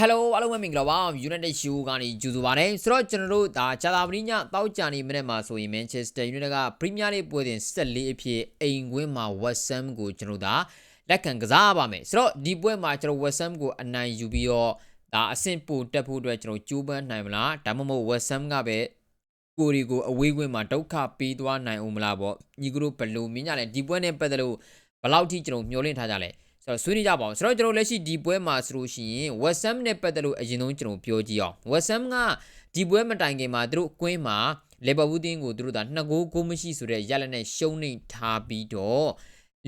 Hello အားလုံးပဲမင်္ဂလာပါ United Show ကနေကြိုဆိုပါရစေဆိုတော့ကျွန်တော်တို့ဒါဂျာတာပရိညတောက်ကြနေမိနစ်မှာဆိုရင် Manchester United က Premier League ပွဲစဉ်14အဖြစ်အိမ်ကွင်းမှာ West Ham ကိုကျွန်တော်တို့ဒါလက်ခံကစားပါမယ်ဆိုတော့ဒီပွဲမှာကျွန်တော် West Ham ကိုအနိုင်ယူပြီးတော့ဒါအဆင့်ပိုတက်ဖို့အတွက်ကျွန်တော်ကြိုးပမ်းနိုင်မလားဒါမှမဟုတ် West Ham ကပဲကိုရီကိုအဝေးကွင်းမှာဒုက္ခပေးသွားနိုင်အောင်မလားပေါ့ညီကတို့ဘယ်လိုမြင်ကြလဲဒီပွဲနဲ့ပတ်သက်လို့ဘယ်လောက်ထိကျွန်တော်မျှော်လင့်ထားကြလဲ ဆိုတော့ဆွေးနွေးကြပါအောင်ဆိုတော့ကျွန်တော်လက်ရှိဒီပွဲမှာဆိုလို့ရှိရင် West Ham နဲ့ပတ်သက်လို့အရင်ဆုံးကျွန်တော်ပြောကြည့်အောင် West Ham ကဒီပွဲမတိုင်ခင်မှာသူတို့ကွင်းမှာ Liverpool တင်းကိုသူတို့ဒါနှစ်ဂိုးကိုမရှိဆိုတဲ့ရလက်နဲ့ရှုံးနေထားပြီးတော့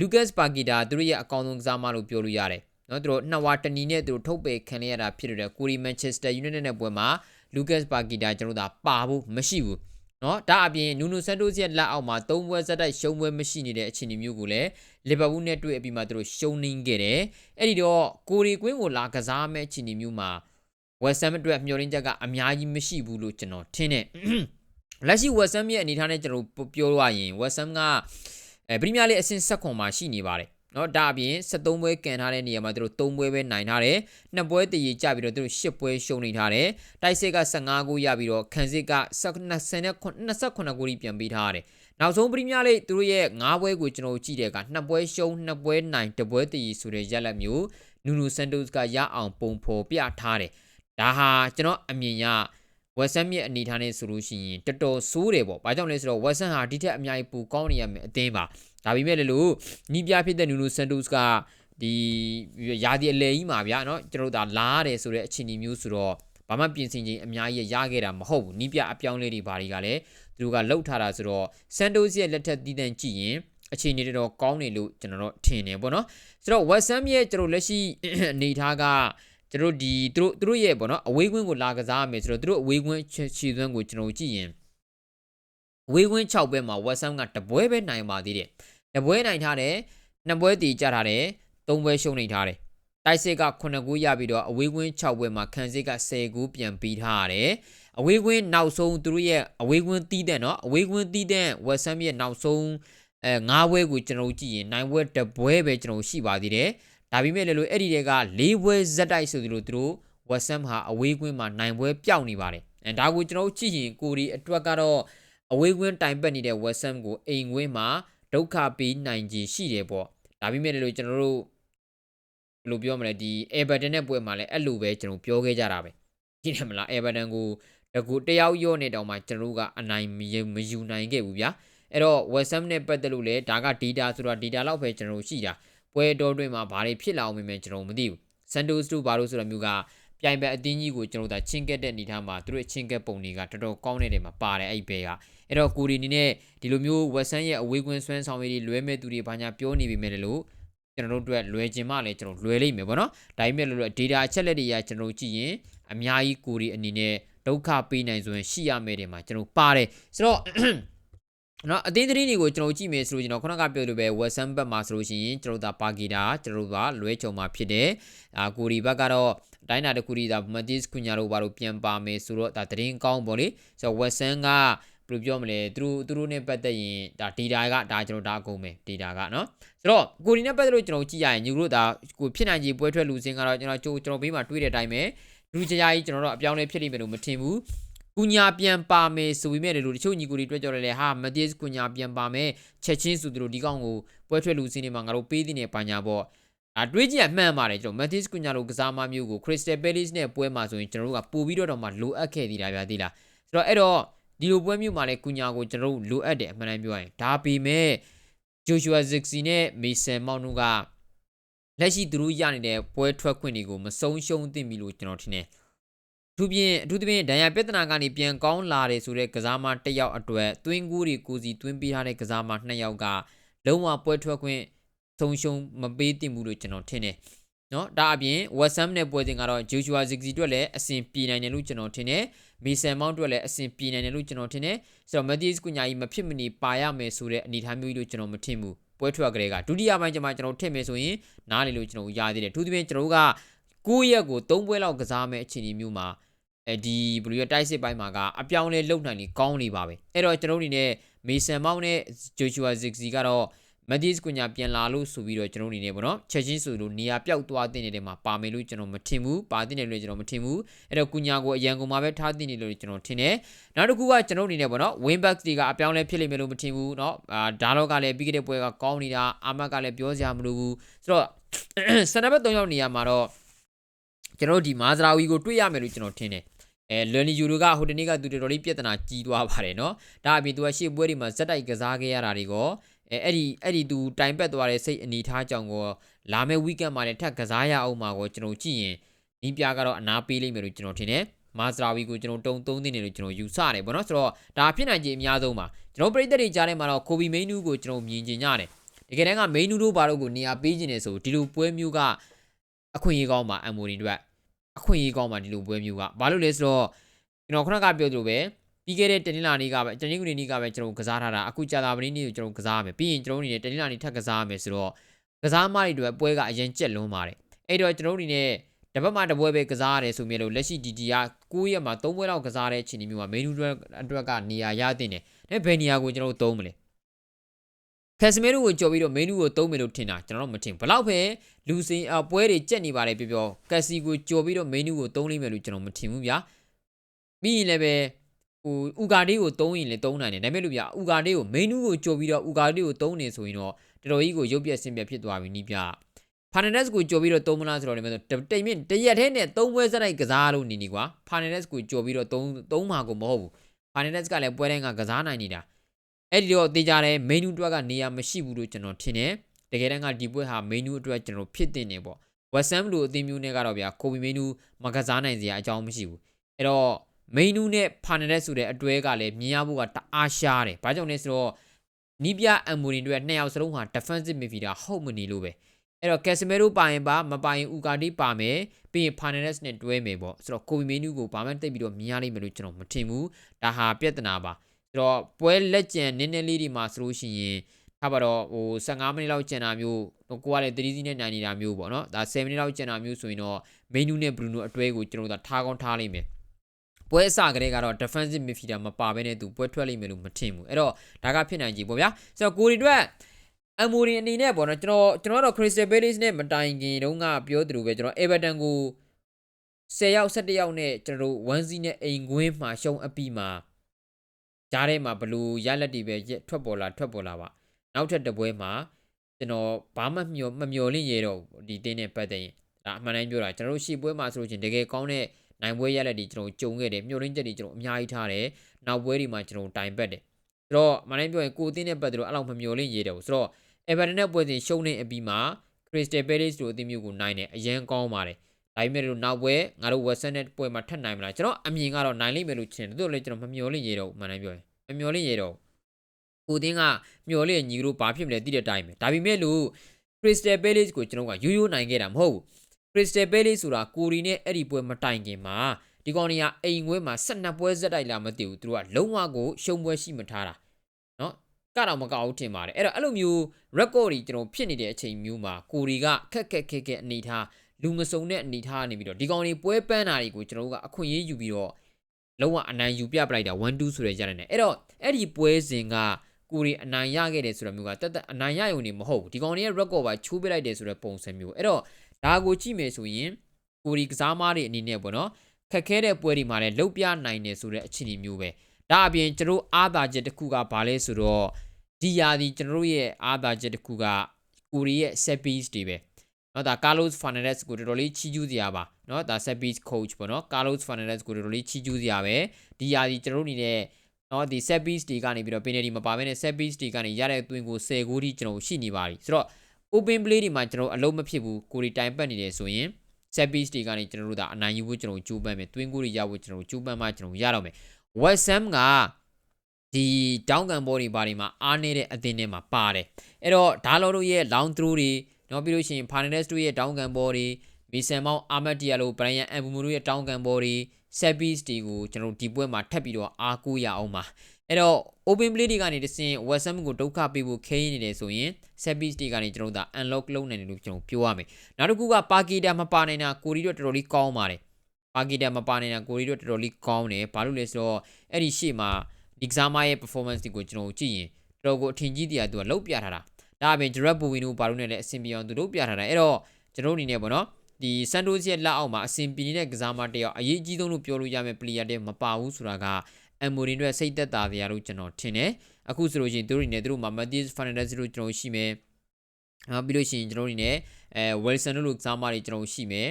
Lucas Paqueta သူတို့ရဲ့အကောင်းဆုံးကစားမလို့ပြောလို့ရတယ်နော်သူတို့နှစ်ဝါတနီနဲ့သူတို့ထုတ်ပယ်ခံရတာဖြစ်တဲ့ကိုရီ Manchester United နဲ့ပွဲမှာ Lucas Paqueta ကျွန်တော်တို့ဒါပါဖို့မရှိဘူးနော်ဒါအပြင်နူနိုဆန်တိုစ်ရဲ့လက်အောက်မှာ၃ပွဲဇက်တိုက်ရှုံးပွဲမရှိနေတဲ့အခြေအနေမျိုးကိုလည်း လီဗာပူးနဲ့တွေ့အပြီးမှာသူတို့ရှုံးနေခဲ့တယ်အဲ့ဒီတော့ကိုရီကွင်းကိုလာကစားမဲ့အခြေအနေမျိုးမှာဝက်ဆမ်အတွက်မျှော်လင့်ချက်ကအများကြီးမရှိဘူးလို့ကျွန်တော်ထင်တယ်လက်ရှိဝက်ဆမ်ရဲ့အနေထားနဲ့ကျွန်တော်ပြောရရင်ဝက်ဆမ်ကအဲပရီးမီးယားလိအဆင့်ဆက်ခွန်မှာရှိနေပါတယ် နော်ဒါအပြင်73ပွဲကန်ထားတဲ့နေရာမှာသူတို့3ပွဲပဲနိုင်ထားတယ်နှစ်ပွဲတည်ရကြပြီးတော့သူတို့10ပွဲရှုံးနေထားတယ်တိုက်စစ်က15ဂိုးရပြီးတော့ခန်းစစ်က29 29ဂိုးပြန်ပေးထားရတယ်နောက်ဆုံးပရီးမီးယားလိသူတို့ရဲ့9ပွဲကိုကျွန်တော်ကြည့်တဲ့အခါနှစ်ပွဲရှုံးနှစ်ပွဲနိုင်တစ်ပွဲတည်ဆိုတဲ့ရက်လက်မျိုးနူနူဆန်တိုစ်ကရအောင်ပုံဖော်ပြထားတယ်ဒါဟာကျွန်တော်အမြင်ရဝက်ဆမ်ရဲ့အနေထားနဲ့ဆိုလို့ရှိရင်တော်တော်ဆိုးတယ်ပေါ့။ဘာကြောင့်လဲဆိုတော့ဝက်ဆမ်ဟာဒီထက်အများကြီးပိုကောင်းနေရမယ်အသင်းပါ။ ဒါပေမဲ့လည်းလို့နီးပြဖြစ်တဲ့နူနူဆန်တိုစ်ကဒီယာဒီအလေကြီးမှာဗျာနော်ကျွန်တော်တို့ဒါလာရတယ်ဆိုတဲ့အခြေအနေမျိုးဆိုတော့ဘာမှပြင်ဆင်ခြင်းအများကြီးရခဲ့တာမဟုတ်ဘူးနီးပြအပြောင်းလဲတွေဘာတွေကလည်းသူတို့ကလှုပ်ထားတာဆိုတော့ဆန်တိုစ်ရဲ့လက်ထက်တည်တံ့ကြည့်ရင်အခြေအနေတော်ကောင်းနေလို့ကျွန်တော်တို့ထင်တယ်ပေါ့နော်ဆိုတော့ West Ham ရဲ့ကျွန်တော်လက်ရှိအနေထားကကျွန်တော်ဒီသူတို့သူတို့ရဲ့ပေါ့နော်အဝေးကွင်းကိုလာကစားရမယ်ဆိုတော့သူတို့အဝေးကွင်းခြေသွင်းကိုကျွန်တော်ကြည့်ရင်အဝေးကွင်း6ပဲမှာ West Ham ကတပွဲပဲနိုင်ပါသေးတယ် တပွဲနိုင်ထားတယ်နှစ်ပွဲတီကြထားတယ်သုံးပွဲရှုံးနေထားတယ်တိုက်စစ်က9ဂိုးရပြီးတော့အဝေးကွင်း6ပွဲမှာခံစစ်က10ဂိုးပြန်ပြီးထားရတယ်အဝေးကွင်းနောက်ဆုံးသူတို့ရဲ့အဝေးကွင်းတီးတဲ့နော်အဝေးကွင်းတီးတဲ့ဝက်ဆမ်ရဲ့နောက်ဆုံးအဲ9ပွဲကိုကျွန်တော်ကြည့်ရင်9ပွဲတပွဲပဲကျွန်တော်ရှိပါသေးတယ်ဒါပေမဲ့လည်းလို့အဲ့ဒီတွေက၄ပွဲဇက်တိုက်ဆိုသလိုသူတို့ဝက်ဆမ်ဟာအဝေးကွင်းမှာနိုင်ပွဲပျောက်နေပါတယ်အဲဒါကိုကျွန်တော်ကြည့်ရင်ကိုဒီအတွက်ကတော့အဝေးကွင်းတိုင်ပတ်နေတဲ့ဝက်ဆမ်ကိုအိမ်ကွင်းမှာ ဒုက္ခပေးနိုင်ခြင်းရှိတယ်ပေါ့ဒါပေမဲ့လည်းကျွန်တော်တို့ဘယ်လိုပြောမလဲဒီ Everton နဲ့ပွဲမှာလည်းအဲ့လိုပဲကျွန်တော်ပြောခဲ့ကြတာပဲကြည့်တယ်မလား Everton ကိုတကူတယောက်ရော့နေတောင်မှကျွန်တော်တို့ကအနိုင်မယူနိုင်ခဲ့ဘူးဗျာအဲ့တော့ West Ham နဲ့ပတ်သက်လို့လည်းဒါက data ဆိုတော့ data လောက်ပဲကျွန်တော်တို့ရှိတာပွဲတော်တွင်မှာဘာတွေဖြစ်လာအောင်မင်းကျွန်တော်မသိဘူး Santos တို့ဘာလို့ဆိုတော့မျိုးက ပြိုင်ပွဲအတင်းကြီးကိုကျွန်တော်တို့ချင်းကက်တဲ့အနေထားမှာသူတို့ချင်းကက်ပုံတွေကတော်တော်ကောင်းတဲ့နေရာမှာပါတယ်အဲ့ဘဲကအဲ့တော့ကိုရီနီနဲ့ဒီလိုမျိုးဝက်ဆန်ရဲ့အဝေးကွင်းဆွမ်းဆောင်ရည်တွေလွဲမဲ့သူတွေဘာညာပြောနေပြီမဲ့လို့ကျွန်တော်တို့အတွက်လွယ်ချင်မှလည်းကျွန်တော်လွယ်လိမ့်မယ်ပေါ့နော်ဒါပေမဲ့လို့ data အချက်လက်တွေကကျွန်တော်ကြည့်ရင်အများကြီးကိုရီအနေနဲ့ဒုက္ခပေးနိုင်ဆိုရင်ရှိရမယ်တယ်မှာကျွန်တော်ပါတယ်ဆိုတော့ နော်အသေးသေးတွေကိုကျွန်တော်ကြည့်မယ်ဆိုလို့ကျွန်တော်ခုနကပြောလို့ပဲ West Ham ဘက်မှာဆိုလို့ရှိရင်ကျွန်တော်ဒါပါဂီတာကျွန်တော်ကလွဲချုံမှာဖြစ်တယ်အာကိုရီဘက်ကတော့တိုင်းနာတခုရီဒါမတ်တီစ်ကွညာတို့ဘာလို့ပြန်ပါမယ်ဆိုတော့ဒါတရင်ကောင်းပေါ့လေဆိုတော့ West Ham ကဘယ်လိုပြောမလဲသူတို့သူတို့နဲ့ပတ်သက်ရင်ဒါ data ကဒါကျွန်တော်ဒါအကုန်ပဲ data ကနော်ဆိုတော့ကိုရီနဲ့ပတ်သက်လို့ကျွန်တော်ကြည့်ရရင်ညီတို့ဒါကိုဖြစ်နိုင်ကြီးပွဲထွက်လူစင်းကတော့ကျွန်တော်ကျွန်တော်ဘေးမှာတွေးတဲ့အတိုင်းပဲလူကြရာကြီးကျွန်တော်တို့အပြောင်းလဲဖြစ်လိမ့်မယ်လို့မထင်ဘူး ကုညာပြန်ပါမယ်ဆိုပြီးမြဲတယ်လို့တချို့ညီကိုတွေတွေ့ကြတယ်လေဟာမတီးစ်ကုညာပြန်ပါမယ်ချက်ချင်းဆိုသူတို့ဒီကောင်ကိုပွဲထွက်လူစင်းတွေမှာငါတို့ပေးတဲ့နေပါညာပေါ့အတွေးကြီးအမှန်ပါတယ်ကျွန်တော်မက်သစ်ကွညာလိုကစားမမျိုးကို Crystal Palace နဲ့ပွဲမှာဆိုရင်ကျွန်တော်တို့ကပို့ပြီးတော့တော့မှလိုအပ်ခဲ့သေးတာဗျာသိလားဆိုတော့အဲ့တော့ဒီလိုပွဲမျိုးမှာလည်းကွညာကိုကျွန်တော်တို့လိုအပ်တယ်အမှန်တမ်းပြောရရင်ဒါပေမဲ့ Joshua Zirkzee နဲ့ Mason Mount တို့ကလက်ရှိသူတို့ရနေတဲ့ပွဲထွက်ခွင့်တွေကိုမဆုံးရှုံးသင့်ပြီလို့ကျွန်တော်ထင်တယ် သူပြင်အထူးသဖြင့်ဒဏ်ရာပြဿနာကနေပြန်ကောင်းလာတယ်ဆိုတဲ့ကစားမတစ်ယောက်အတွက်သွင်းကူးတွေကိုစီသွင်းပေးထားတဲ့ကစားမနှစ်ယောက်ကလုံးဝပွဲထွက်ခွင့်ဆုံးရှုံးမပေးသင့်ဘူးလို့ကျွန်တော်ထင်တယ်နော်ဒါအပြင် West Ham နဲ့ပွဲစဉ်ကတော့ Joshua Zirkzee အတွက်လည်းအဆင်ပြေနိုင်တယ်လို့ကျွန်တော်ထင်တယ်။ Mason Mount အတွက်လည်းအဆင်ပြေနိုင်တယ်လို့ကျွန်တော်ထင်တယ်။ဆိုတော့ Matthews ကုညာကြီးမဖြစ်မနေပါရမယ်ဆိုတဲ့အနေအထားမျိုးကြီးလို့ကျွန်တော်မထင်ဘူး။ပွဲထွက်ကလေးကဒုတိယပိုင်းကျမှကျွန်တော်ထည့်မယ်ဆိုရင်နားလေလို့ကျွန်တော်ရသေးတယ်။သူသဖြင့်ကျွန်တော်က9ရက်ကို3ပွဲလောက်ကစားမယ်အခြေအနေမျိုးမှာ အဲဒီဘယ်လိုရတိုက်စစ်ပိုင်းမှာကအပြောင်းလဲလုံနိုင်နေကောင်းနေပါပဲ။အဲ့တော့ကျွန်တော်အနေနဲ့ Mason Mount နဲ့ Joshua Zirkzee ကတော့ မက်ဒီစ်ကွန်ညာပြန်လာလို့ဆိုပြီးတော့ကျွန်တော်အနေနဲ့ပေါ့နော်ချက်ချင်းဆိုလို့နေရာပျောက်သွားတဲ့နေတယ်မှာပါမယ်လို့ကျွန်တော်မထင်ဘူးပါတဲ့နေလို့ကျွန်တော်မထင်ဘူးအဲ့တော့ကွန်ညာကိုအရန်ကုန်မှာပဲထားတဲ့နေလို့ကျွန်တော်ထင်တယ်နောက်တစ်ခုကကျွန်တော်အနေနဲ့ပေါ့နော် win back တွေကအပြောင်းလဲဖြစ်လိမ့်မယ်လို့မထင်ဘူးเนาะအာဒါတော့ကလည်းပြီးခဲ့တဲ့ပွဲကကောင်းနေတာအာမတ်ကလည်းပြောစရာမလိုဘူးဆိုတော့ စနဘတ်၃ယောက်နေရာမှာတော့ကျွန်တော်တို့ဒီမာဇရာဝီကိုတွေ့ရမယ်လို့ကျွန်တော်ထင်တယ် အဲလွန်နီယူရိုကဟိုတနေ့ကသူတော်တော်လေးပြဿနာကြီးသွားပါတယ်နော်ဒါအပြင်သူကရှေ့ပွဲတွေမှာဇက်တိုက်ကစားခဲ့ရတာတွေကိုအဲအဲ့ဒီအဲ့ဒီသူတိုင်ပတ်သွားတဲ့စိတ်အနေထားကြောင့်ကိုလာမယ့် weekend မှာလည်းထပ်ကစားရအောင်မှာကိုကျွန်တော်ကြည့်ရင်နီးပြကတော့အနာပေးလိမ့်မယ်လို့ကျွန်တော်ထင်တယ်မာစရာဝီကိုကျွန်တော်တုံသုံးသင်းနေလို့ကျွန်တော်ယူဆတယ်ဗောနော်ဆိုတော့ဒါဖြစ်နိုင်ခြေအများဆုံးပါကျွန်တော်ပြည်သက်တွေကြားထဲမှာတော့ကိုဘီမိန်းနူးကိုကျွန်တော်မြင်ကျင်ရတယ်တကယ်တမ်းကမိန်းနူးတို့ဘာလို့ကိုနေရာပေးကျင်နေဆိုဒီလိုပွဲမျိုးကအခွင့်အရေးကောင်းပါအမ်မိုရင်တို့ အခွင့်အရေးကောင်းပါဒီလိုပွဲမျိုးကဘာလို့လဲဆိုတော့ကျွန်တော်ခုနကပြောသလိုပဲပြီးခဲ့တဲ့တနင်္လာနေ့ကပဲတနင်္ဂနွေနေ့ကပဲကျွန်တော်ကစားထားတာအခုကြာတာပနေ့နေ့ကိုကျွန်တော်ကစားရမယ်ပြီးရင်ကျွန်တော်အနေနဲ့တနင်္လာနေ့ထပ်ကစားရမယ်ဆိုတော့ကစားမတွေအတွက်ပွဲကအရင်ကြက်လွန်းပါတယ်အဲ့တော့ကျွန်တော်အနေနဲ့တပတ်မှတပွဲပဲကစားရတယ်ဆိုမြဲလို့လက်ရှိဒီဒီက9ရက်မှာ3ပွဲလောက်ကစားတဲ့အချိန်မျိုးမှာမေနူအတွက်အတွက်ကနေရာရတဲ့တယ်။ဒါဘယ်နေရာကိုကျွန်တော်တို့သုံးမလဲ။ ကက်စမီရိုကိုကြော်ပြီးတော့မေနူကိုသုံးမယ်လို့ထင်တာကျွန်တော်တို့မထင်ဘလောက်ပဲလူစင်အပွဲတွေကြက်နေပါတယ်ပြောပြောကက်စီကိုကြော်ပြီးတော့မေနူကိုသုံးလိမ့်မယ်လို့ကျွန်တော်မထင်ဘူးဗျာ။ပြီးရင်လည်းပဲဟိုဥကာဒေးကိုသုံးရင်လည်းသုံးနိုင်တယ်ဒါပေမဲ့လို့ဗျာဥကာဒေးကိုမေနူကိုကြော်ပြီးတော့ဥကာဒေးကိုသုံးနေဆိုရင်တော့တော်တော်ကြီးကိုရုပ်ပြက်ဆင်းပြက်ဖြစ်သွားပြီနီးဗျာ။ဖာနန်ဒက်စ်ကိုကြော်ပြီးတော့သုံးမလားဆိုတော့လည်းတိမ်မြင့်တရက်ထဲနဲ့သုံးပွဲစတိုက်ကစားလို့နေနေကွာဖာနန်ဒက်စ်ကိုကြော်ပြီးတော့သုံးသုံးမှာကိုမဟုတ်ဘူးဖာနန်ဒက်စ်ကလည်းပွဲတိုင်းကကစားနိုင်နေတာ အဲ့ဒီတော့တေးကြတယ်မင်းနူအတွက်ကနေရာမရှိဘူးလို့ကျွန်တော်ထင်တယ်တကယ်တမ်းကဒီပွဲဟာမင်းနူအတွက်ကျွန်တော်ဖြစ်တင်နေပေါ့ဝက်ဆမ်လိုအသင်းမျိုးနဲ့ကတော့ဗျာကိုဘီမင်းနူမကစားနိုင်စရာအကြောင်းမရှိဘူးအဲ့တော့မင်းနူနဲ့ဖာနန်ဒက်စ်ဆိုတဲ့အတွဲကလည်းမြင်ရဖို့ကတအားရှားတယ်ဘာကြောင့်လဲဆိုတော့နီးပြအမ်မိုရီတွေနှစ်ယောက်စလုံးဟာ defensive midfielder ဟုတ်မနေလို့ပဲအဲ့တော့ကက်စမဲရိုပါရင်ပါမပါရင်ဥကာတီပါမယ်ပြီးရင်ဖာနန်ဒက်စ်နဲ့တွဲမယ်ပေါ့ဆိုတော့ကိုဘီမင်းနူကိုဘာမှတိတ်ပြီးတော့မြင်ရလိမ့်မယ်လို့ကျွန်တော်မထင်ဘူးဒါဟာပြဿနာပါ ဆိုတော့ပွဲလက်ကျန်နည်းနည်းလေးဒီမှာဆိုလို့ရှိရင်ထားပါတော့ဟို15မိနစ်လောက်ကျန်တာမျိုးကိုကလည်း3စီးနဲ့နိုင်နေတာမျိုးပေါ့နော်ဒါ7မိနစ်လောက်ကျန်တာမျိုးဆိုရင်တော့မင်းနူနဲ့ဘရူနိုအတွဲကိုကျွန်တော်တို့ထားကောင်းထားလိမ့်မယ်ပွဲအစကတည်းကတော့ defensive midfielder မပါဘဲနဲ့သူပွဲထွက်လိမ့်မယ်လို့မထင်ဘူးအဲ့တော့ဒါကဖြစ်နိုင်ကြီးပေါ့ဗျာဆိုတော့ကိုရီအတွက်အမ်မိုရီအနေနဲ့ပေါ့နော်ကျွန်တော်ကျွန်တော်တော့ Crystal Palace နဲ့မတိုင်ခင်တုန်းကပြောသလိုပဲကျွန်တော် Everton ကို10ယောက်17ယောက်နဲ့ကျွန်တော်တို့1စီနဲ့အိမ်ကွင်းမှာရှုံးအပြီးမှာ ကြားထဲမှာဘလူရလက်တွေပဲထွက်ပေါ်လာထွက်ပေါ်လာပါနောက်ထပ်တစ်ပွဲမှာကျွန်တော်ဘာမှမျောမမျောလင့်ရတော့ဒီတင်းနဲ့ပတ်သက်ရင်ဒါအမှန်တိုင်းပြောတာကျွန်တော်တို့ရှေ့ပွဲမှာဆိုလို့ချင်းတကယ်ကောင်းတဲ့နိုင်ပွဲရလက်တွေကျွန်တော်ကြုံခဲ့တယ်မျောလင့်ချက်တွေကျွန်တော်အများကြီးထားတယ်နောက်ပွဲတွေမှာကျွန်တော်တိုင်ပတ်တယ်ဆိုတော့မနိုင်ပြောရင်ကိုတင်းနဲ့ပတ်သက်လို့အဲ့လောက်မမျောလင့်ရတော့ဆိုတော့ Everton နဲ့ပွဲစဉ်ရှုံးနေအပြီးမှာ Crystal Palace တို့အသင်းမျိုးကိုနိုင်တယ်အရန်ကောင်းပါတယ် ဒါပေမဲ့လို့နောက်ပွဲငါတို့ Western နဲ့ပွဲမှာထပ်နိုင်မလားကျွန်တော်အမြင်ကတော့နိုင်လိမ့်မယ်လို့ထင်တယ်တို့လည်းကျွန်တော်မမျောလင့်ရတော့မှန်တယ်ပြောရင်မမျောလင့်ရတော့ကိုတင်းကမျောလင့်ညီတို့ဘာဖြစ်မလဲသိတဲ့အတိုင်းပဲဒါပေမဲ့လို့ Crystal Palace ကိုကျွန်တော်ကရိုးရိုးနိုင်ခဲ့တာမဟုတ်ဘူး Crystal Palace ဆိုတာကိုရီနဲ့အဲ့ဒီပွဲမတိုင်ခင်မှာဒီကောင်တွေကအိမ်ခွဲမှာ12ပွဲဇက်တိုက်လာမသိဘူးသူတို့ကလုံးဝကိုရှုံပွဲရှိမထားတာနော်ကတော့မကောက်ဘူးထင်ပါတယ်အဲ့တော့အဲ့လိုမျိုး record တွေကျွန်တော်ဖြစ်နေတဲ့အချိန်မျိုးမှာကိုရီကခက်ခက်ခက်ခက်အနေထား လူမစုံတဲ့အနေထားနေပြီးတော့ဒီကောင်တွေပွဲပန်းတာတွေကိုကျွန်တော်တို့ကအခွင့်အရေးယူပြီးတော့လုံးဝအနိုင်ယူပြပလိုက်တာ1 2ဆိုတဲ့ရတယ်နဲ့အဲ့တော့အဲ့ဒီပွဲစဉ်ကကိုရီအနိုင်ရခဲ့တယ်ဆိုတဲ့မျိုးကတက်တက်အနိုင်ရယုံနေမဟုတ်ဘူးဒီကောင်တွေရဲ့ record ပါချိုးပစ်လိုက်တယ်ဆိုတဲ့ပုံစံမျိုးအဲ့တော့ဒါကိုကြည့်မယ်ဆိုရင်ကိုရီကစားမားတွေအနေနဲ့ပေါ့နော်ခက်ခဲတဲ့ပွဲတွေမှာလည်းလှုပ်ပြနိုင်တယ်ဆိုတဲ့အခြေအနေမျိုးပဲဒါအပြင်ကျွန်တော်အားသာချက်တစ်ခုကဘာလဲဆိုတော့ဒီယာဒီကျွန်တော်ရဲ့အားသာချက်တစ်ခုကကိုရီရဲ့ set piece တွေပဲ နော်ဒါ Carlos Fernandez ကိုတော်တော်လေးချီးကျူးစရာပါနော်ဒါ Sebi coach ပေါ့နော် Carlos Fernandez ကိုတော်တော်လေးချီးကျူးစရာပဲဒီရာဒီကျွန်တော်တို့အနေနဲ့နော်ဒီ set piece တွေကနေပြီးတော့ penalty မပါဘဲနဲ့ set piece တွေကနေရတဲ့အတွင်းကို10ဂိုးထိကျွန်တော်ရှိနေပါပြီဆိုတော့ open play တွေမှာကျွန်တော်အလုံးမဖြစ်ဘူးကိုဒီတိုင်ပတ်နေတယ်ဆိုရင် set piece တွေကနေကျွန်တော်တို့ဒါအနိုင်ယူဖို့ကျွန်တော်ကြိုးပမ်းမယ်တွင်းကိုတွေရဖို့ကျွန်တော်ကြိုးပမ်းမှကျွန်တော်ရတော့မယ် West Ham ကဒီတောင်းကန်ဘောတွေဘာတွေမှာအားနေတဲ့အသင်းထဲမှာပါတယ်အဲ့တော့ဒါလော်တို့ရဲ့ long throw တွေ နောက်ပြီးလို့ရှိရင် Fernandes တို့ရဲ့တောင်းကန်ဘောတွေမီဆန်မောင်းအာမတ်တီယာလိုဘရိုင်ယန်အမ်ဘူမူတို့ရဲ့တောင်းကန်ဘောတွေ set piece တွေကိုကျွန်တော်ဒီပွဲမှာထပ်ပြီးတော့အားကိုးရအောင်ပါအဲ့တော့ open play တွေကနေတစင် West Ham ကိုဒုက္ခပေးဖို့ခဲနေတယ်ဆိုရင် set piece တွေကနေကျွန်တော်တို့ဒါ unlock လုပ်နိုင်တယ်လို့ကျွန်တော်ပြောရမယ်နောက်တစ်ခုကပါကီတာမပါနိုင်တာကိုရီတော့တော်တော်လေးကောင်းပါတယ်ပါကီတာမပါနိုင်တာကိုရီတော့တော်တော်လေးကောင်းတယ်ဘာလို့လဲဆိုတော့အဲ့ဒီရှေ့မှာဒီကစားမရဲ့ performance တွေကိုကျွန်တော်ကြည့်ရင်တော်ကိုအထင်ကြီးတရားသူကလောက်ပြထားတာ ဒါအပြင် direct bowling တို့ဘာလို့နဲ့လဲအဆင်ပြေအောင်သူတို့ပြထားတယ်အဲ့တော့ကျွန်တော်တို့အနေနဲ့ပေါ့နော်ဒီစန်တိုစီရဲ့လက်အောက်မှာအဆင်ပြေနေတဲ့ကစားမတစ်ယောက်အရေးကြီးဆုံးလို့ပြောလို့ရမယ့် player တွေမပါဘူးဆိုတာကအမ်မိုရင်တို့စိတ်သက်သာစရာလို့ကျွန်တော်ထင်တယ်အခုဆိုလို့ရှိရင်သူတို့အနေနဲ့သူတို့မှာ Matheus Fernandes တို့ကျွန်တော်ရှိမယ်နောက်ပြီးလို့ရှိရင်ကျွန်တော်အနေနဲ့အဲ Wilson တို့လိုကစားမတွေကျွန်တော်ရှိမယ်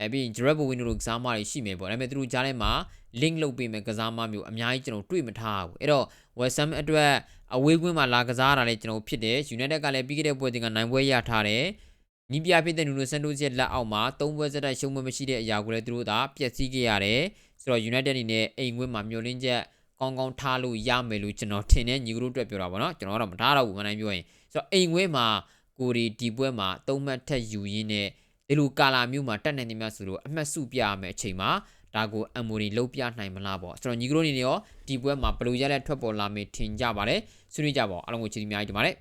အဲပြီးရင် Gerard Bowen တို့လိုကစားမတွေရှိမယ်ပေါ့ဒါပေမဲ့သူတို့ကြားထဲမှာ link လုပ်ပေးမယ်ကစားမမျိုးအများကြီးကျွန်တော်တွေ့မထားဘူးအဲ့တော့ West Ham အတွက်အဝေးကွင်းမှာလာကစားတာလည်းကျွန်တော်ဖြစ်တယ် United ကလည်းပြီးခဲ့တဲ့ပွဲတင်ကနိုင်ပွဲရထားတယ်နီးပြဖြစ်တဲ့နူနိုဆန်တိုစ်ရဲ့လက်အောက်မှာ၃ပွဲစတိုက်ရှုံးမမရှိတဲ့အရာကိုလည်းသူတို့သာပျက်စီးခဲ့ရတယ်ဆိုတော့ United အနေနဲ့အိမ်ကွင်းမှာမျှော်လင့်ချက်ကောင်းကောင်းထားလို့ရမယ်လို့ကျွန်တော်ထင်တယ်ညီကတို့အတွက်ပြောတာပေါ့နော်ကျွန်တော်ကတော့မထားတော့ဘူးမနိုင်ပြောရင်ဆိုတော့အိမ်ကွင်းမှာကိုဒီဒီပွဲမှာ၃မှတ်ထက်ယူရင်းနဲ့ ဒီလိုကာလာမျိုးမှာတက်နေနေမြဆိုလို့အမှတ်စုပြရမယ်အချိန်မှာဒါကိုအမ်မိုရီလုံးပြနိုင်မလားပေါ့ဆိုတော့ညီကတို့အနေနဲ့ရောဒီပွဲမှာဘယ်လိုရတဲ့ထွက်ပေါ်လာမေးထင်ကြပါလဲဆွေးနွေးကြပါဦးအားလုံးကိုချီးကျူးအများကြီးတင်ပါတယ်